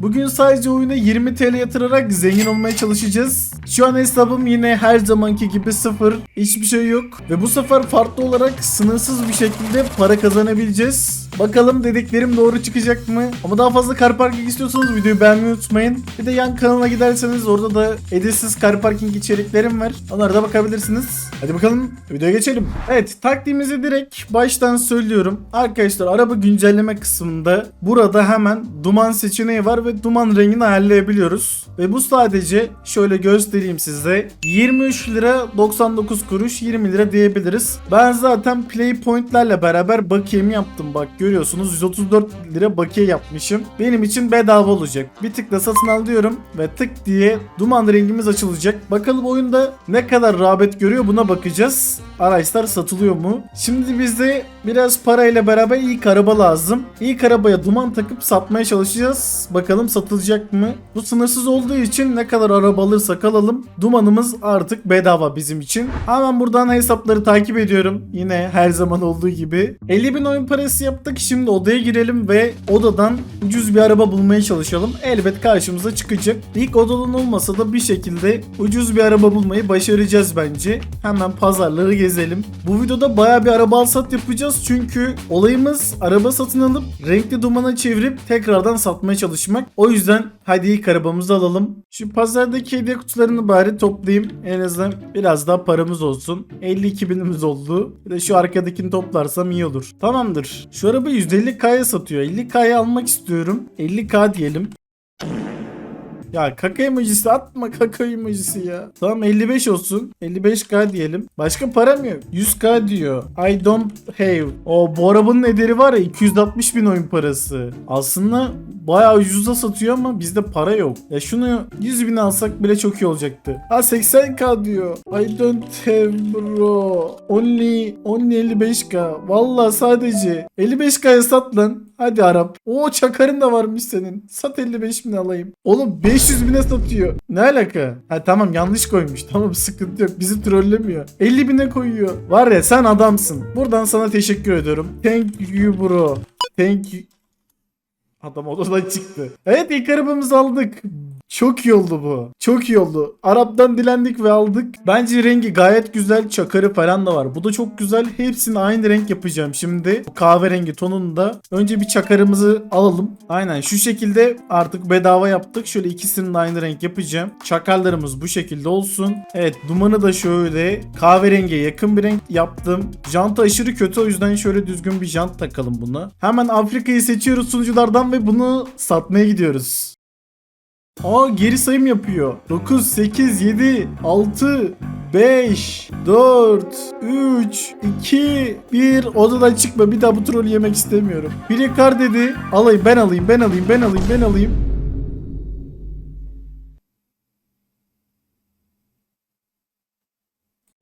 Bugün sadece oyuna 20 TL yatırarak zengin olmaya çalışacağız. Şu an hesabım yine her zamanki gibi sıfır. Hiçbir şey yok. Ve bu sefer farklı olarak sınırsız bir şekilde para kazanabileceğiz. Bakalım dediklerim doğru çıkacak mı? Ama daha fazla car parking istiyorsanız videoyu beğenmeyi unutmayın. Bir de yan kanalına giderseniz orada da editsiz car parking içeriklerim var. Onlara da bakabilirsiniz. Hadi bakalım videoya geçelim. Evet taktiğimizi direkt baştan söylüyorum. Arkadaşlar araba güncelleme kısmında burada hemen duman seçeneği var ve duman rengini ayarlayabiliyoruz. Ve bu sadece şöyle göstereyim size. 23 lira 99 kuruş 20 lira diyebiliriz. Ben zaten play pointlerle beraber bakiyemi yaptım bak görüyorsunuz 134 lira bakiye yapmışım. Benim için bedava olacak. Bir tıkla satın al diyorum ve tık diye duman rengimiz açılacak. Bakalım oyunda ne kadar rağbet görüyor buna bakacağız. Araçlar satılıyor mu? Şimdi bize biraz parayla beraber ilk araba lazım. İlk arabaya duman takıp satmaya çalışacağız. Bakalım satılacak mı? Bu sınırsız olduğu için ne kadar araba alırsak alalım. Dumanımız artık bedava bizim için. Hemen buradan hesapları takip ediyorum. Yine her zaman olduğu gibi. 50 bin oyun parası yaptık. Şimdi odaya girelim ve odadan ucuz bir araba bulmaya çalışalım. Elbet karşımıza çıkacak. İlk odadan olmasa da bir şekilde ucuz bir araba bulmayı başaracağız bence. Hemen pazarları gezelim. Bu videoda baya bir araba al sat Çünkü olayımız araba satın alıp renkli dumana çevirip tekrardan satmaya çalışmak. O yüzden hadi ilk arabamızı alalım. Şu pazardaki hediye kutularını bari toplayayım. En azından biraz daha paramız olsun. 52 binimiz oldu. Bir de şu arkadakini toplarsam iyi olur. Tamamdır. Şu arabayı 150k'ya satıyor. 50k'ya almak istiyorum. 50k diyelim. Ya kaka emojisi atma kaka emojisi ya. Tamam 55 olsun. 55k diyelim. Başka para mı yok? 100k diyor. I don't have. O bu arabanın ederi var ya 260 bin oyun parası. Aslında bayağı ucuza satıyor ama bizde para yok. Ya şunu 100 bin alsak bile çok iyi olacaktı. Ha 80k diyor. I don't have bro. Only, only 55k. Valla sadece 55k'ya sat lan. Hadi Arap. O çakarın da varmış senin. Sat 55 bin alayım. Oğlum 500 bine satıyor. Ne alaka? Ha tamam yanlış koymuş. Tamam sıkıntı yok. Bizi trollemiyor. 50 bine koyuyor. Var ya sen adamsın. Buradan sana teşekkür ediyorum. Thank you bro. Thank you. Adam odadan çıktı. Evet ilk arabamızı aldık. Çok iyi oldu bu. Çok iyi oldu. Arap'tan dilendik ve aldık. Bence rengi gayet güzel. Çakarı falan da var. Bu da çok güzel. Hepsini aynı renk yapacağım şimdi. Bu kahverengi tonunda. Önce bir çakarımızı alalım. Aynen şu şekilde artık bedava yaptık. Şöyle ikisini de aynı renk yapacağım. Çakallarımız bu şekilde olsun. Evet dumanı da şöyle kahverengiye yakın bir renk yaptım. Janta aşırı kötü o yüzden şöyle düzgün bir jant takalım buna. Hemen Afrika'yı seçiyoruz sunuculardan ve bunu satmaya gidiyoruz. Aa geri sayım yapıyor. 9, 8, 7, 6, 5, 4, 3, 2, 1. Odadan çıkma. Bir daha bu trolü yemek istemiyorum. Biri kar dedi. Alayım ben alayım ben alayım ben alayım ben alayım.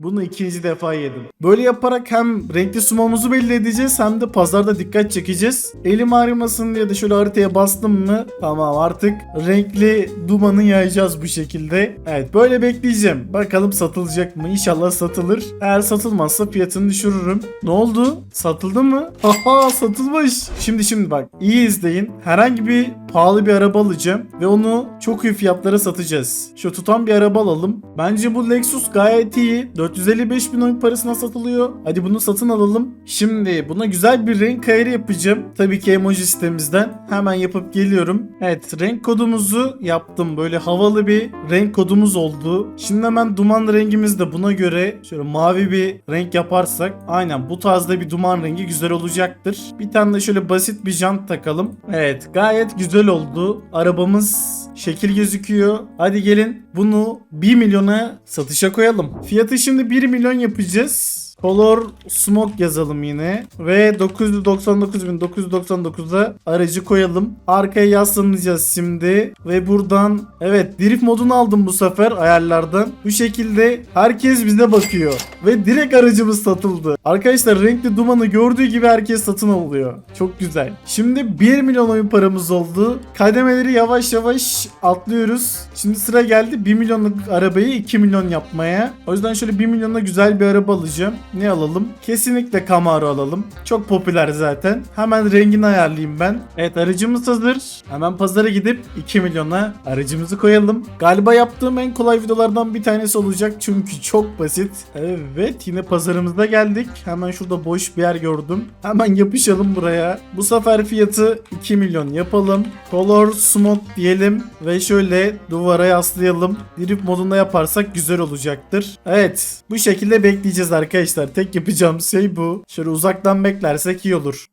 Bunu ikinci defa yedim. Böyle yaparak hem renkli sumamızı belli edeceğiz hem de pazarda dikkat çekeceğiz. Elim ağrımasın diye de şöyle haritaya bastım mı tamam artık renkli dumanı yayacağız bu şekilde. Evet böyle bekleyeceğim. Bakalım satılacak mı? İnşallah satılır. Eğer satılmazsa fiyatını düşürürüm. Ne oldu? Satıldı mı? Haha satılmış. Şimdi şimdi bak iyi izleyin. Herhangi bir pahalı bir araba alacağım ve onu çok iyi fiyatlara satacağız. Şu tutan bir araba alalım. Bence bu Lexus gayet iyi. 455 bin oyun parasına satılıyor. Hadi bunu satın alalım. Şimdi buna güzel bir renk ayarı yapacağım. Tabii ki emoji sitemizden. Hemen yapıp geliyorum. Evet renk kodumuzu yaptım. Böyle havalı bir renk kodumuz oldu. Şimdi hemen duman rengimiz de buna göre şöyle mavi bir renk yaparsak aynen bu tarzda bir duman rengi güzel olacaktır. Bir tane de şöyle basit bir jant takalım. Evet gayet güzel oldu. Arabamız şekil gözüküyor. Hadi gelin bunu 1 milyona satışa koyalım. Fiyatı şimdi 1 milyon yapacağız. Color Smoke yazalım yine. Ve 999.999'a aracı koyalım. Arkaya yaslanacağız şimdi. Ve buradan evet drift modunu aldım bu sefer ayarlardan. Bu şekilde herkes bize bakıyor. Ve direkt aracımız satıldı. Arkadaşlar renkli dumanı gördüğü gibi herkes satın alıyor. Çok güzel. Şimdi 1 milyon oyun paramız oldu. Kademeleri yavaş yavaş atlıyoruz. Şimdi sıra geldi 1 milyonluk arabayı 2 milyon yapmaya. O yüzden şöyle 1 milyona güzel bir araba alacağım. Ne alalım? Kesinlikle Camaro alalım. Çok popüler zaten. Hemen rengini ayarlayayım ben. Evet aracımız hazır. Hemen pazara gidip 2 milyona aracımızı koyalım. Galiba yaptığım en kolay videolardan bir tanesi olacak. Çünkü çok basit. Evet yine pazarımıza geldik. Hemen şurada boş bir yer gördüm. Hemen yapışalım buraya. Bu sefer fiyatı 2 milyon yapalım. Color Smooth diyelim ve şöyle duvara yaslayalım. Drift modunda yaparsak güzel olacaktır. Evet bu şekilde bekleyeceğiz arkadaşlar. Tek yapacağım şey bu. Şöyle uzaktan beklersek iyi olur.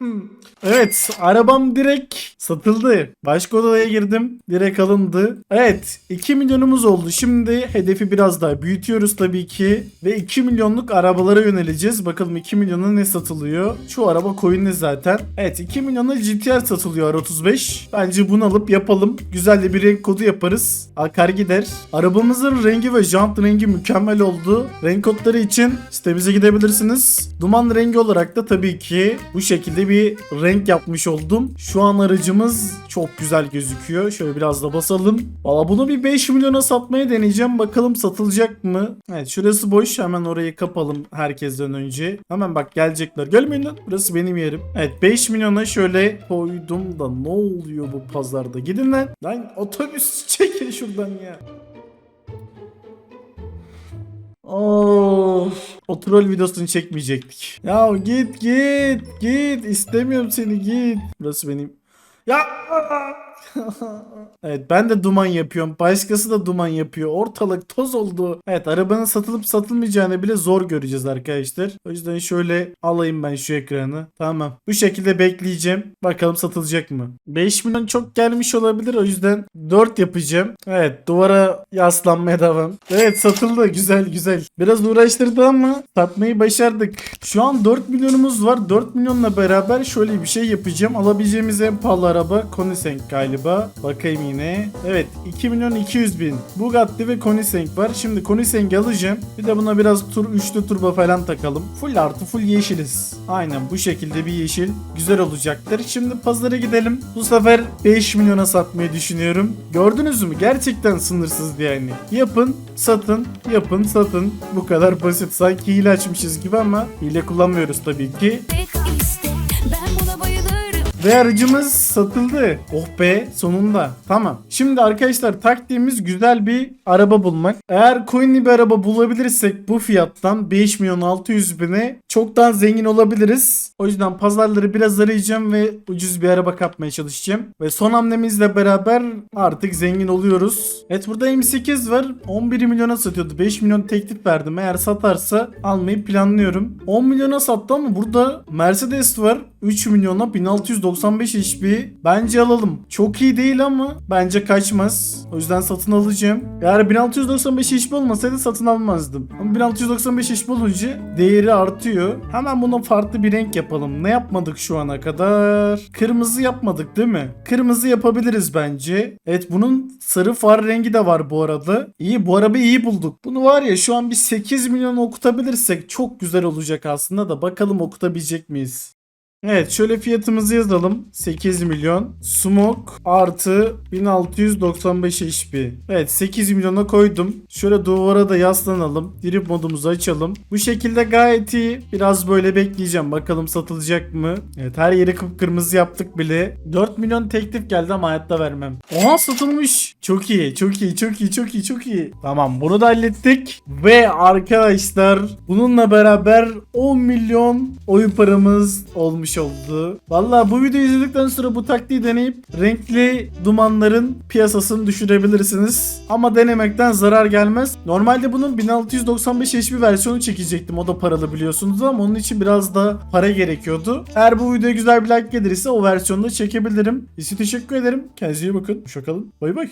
Evet arabam direkt satıldı. Başka odaya girdim. Direkt alındı. Evet 2 milyonumuz oldu. Şimdi hedefi biraz daha büyütüyoruz tabii ki. Ve 2 milyonluk arabalara yöneleceğiz. Bakalım 2 milyona ne satılıyor. Şu araba coin'li zaten. Evet 2 milyona GTR satılıyor R35. Bence bunu alıp yapalım. Güzel de bir renk kodu yaparız. Akar gider. Arabamızın rengi ve jant rengi mükemmel oldu. Renk kodları için sitemize gidebilirsiniz. Duman rengi olarak da tabii ki bu şekilde bir renk yapmış oldum. Şu an aracımız çok güzel gözüküyor. Şöyle biraz da basalım. Valla bunu bir 5 milyona satmaya deneyeceğim. Bakalım satılacak mı? Evet şurası boş. Hemen orayı kapalım herkesten önce. Hemen bak gelecekler. Gelmeyin lan. Burası benim yerim. Evet 5 milyona şöyle koydum da ne oluyor bu pazarda? Gidin lan. Lan otobüs çekil şuradan ya. Of. O troll videosunu çekmeyecektik. Ya git git git. İstemiyorum seni git. Burası benim. Ya. evet ben de duman yapıyorum. Başkası da duman yapıyor. Ortalık toz oldu. Evet arabanın satılıp satılmayacağını bile zor göreceğiz arkadaşlar. O yüzden şöyle alayım ben şu ekranı. Tamam. Bu şekilde bekleyeceğim. Bakalım satılacak mı? 5 milyon çok gelmiş olabilir. O yüzden 4 yapacağım. Evet duvara yaslanmaya devam. Evet satıldı. Güzel güzel. Biraz uğraştırdı ama satmayı başardık. Şu an 4 milyonumuz var. 4 milyonla beraber şöyle bir şey yapacağım. Alabileceğimiz en pahalı araba Koenigsegg galiba. Bakayım yine. Evet 2 milyon 200 bin. Bugatti ve Koenigsegg var. Şimdi Koenigsegg'i alacağım. Bir de buna biraz tur üçlü turbo falan takalım. Full artı full yeşiliz. Aynen bu şekilde bir yeşil. Güzel olacaktır. Şimdi pazara gidelim. Bu sefer 5 milyona satmayı düşünüyorum. Gördünüz mü? Gerçekten sınırsız yani. Yapın, satın, yapın, satın. Bu kadar basit. Sanki hile açmışız gibi ama hile kullanmıyoruz tabii ki. Tek Ve aracımız satıldı. Oh be sonunda. Tamam. Şimdi arkadaşlar taktiğimiz güzel bir araba bulmak. Eğer coinli bir araba bulabilirsek bu fiyattan 5 milyon 600 bine çoktan zengin olabiliriz. O yüzden pazarları biraz arayacağım ve ucuz bir araba kapmaya çalışacağım. Ve son hamlemizle beraber artık zengin oluyoruz. Evet burada M8 var. 11 milyona satıyordu. 5 milyon teklif verdim. Eğer satarsa almayı planlıyorum. 10 milyona sattı ama burada Mercedes var. 3 milyona 1695 HP. Bence alalım. Çok iyi değil ama bence kaçmaz. O yüzden satın alacağım. Eğer 1695 HP olmasaydı satın almazdım. Ama 1695 HP olunca değeri artıyor. Hemen buna farklı bir renk yapalım. Ne yapmadık şu ana kadar? Kırmızı yapmadık değil mi? Kırmızı yapabiliriz bence. Evet bunun sarı far rengi de var bu arada. İyi bu arabayı iyi bulduk. Bunu var ya şu an bir 8 milyon okutabilirsek çok güzel olacak aslında da bakalım okutabilecek miyiz? Evet şöyle fiyatımızı yazalım. 8 milyon. Smoke artı 1695 HP. Evet 8 milyona koydum. Şöyle duvara da yaslanalım. Drip modumuzu açalım. Bu şekilde gayet iyi. Biraz böyle bekleyeceğim. Bakalım satılacak mı? Evet her yeri kıpkırmızı yaptık bile. 4 milyon teklif geldi ama hayatta vermem. Oha satılmış. Çok iyi çok iyi çok iyi çok iyi çok iyi. Tamam bunu da hallettik. Ve arkadaşlar bununla beraber 10 milyon oyun paramız olmuş oldu. Valla bu videoyu izledikten sonra bu taktiği deneyip renkli dumanların piyasasını düşürebilirsiniz. Ama denemekten zarar gelmez. Normalde bunun 1695 HP versiyonu çekecektim. O da paralı biliyorsunuz ama onun için biraz da para gerekiyordu. Eğer bu videoya güzel bir like gelirse o versiyonu da çekebilirim. Size teşekkür ederim. Kendinize iyi bakın. Hoşçakalın. Bay bay.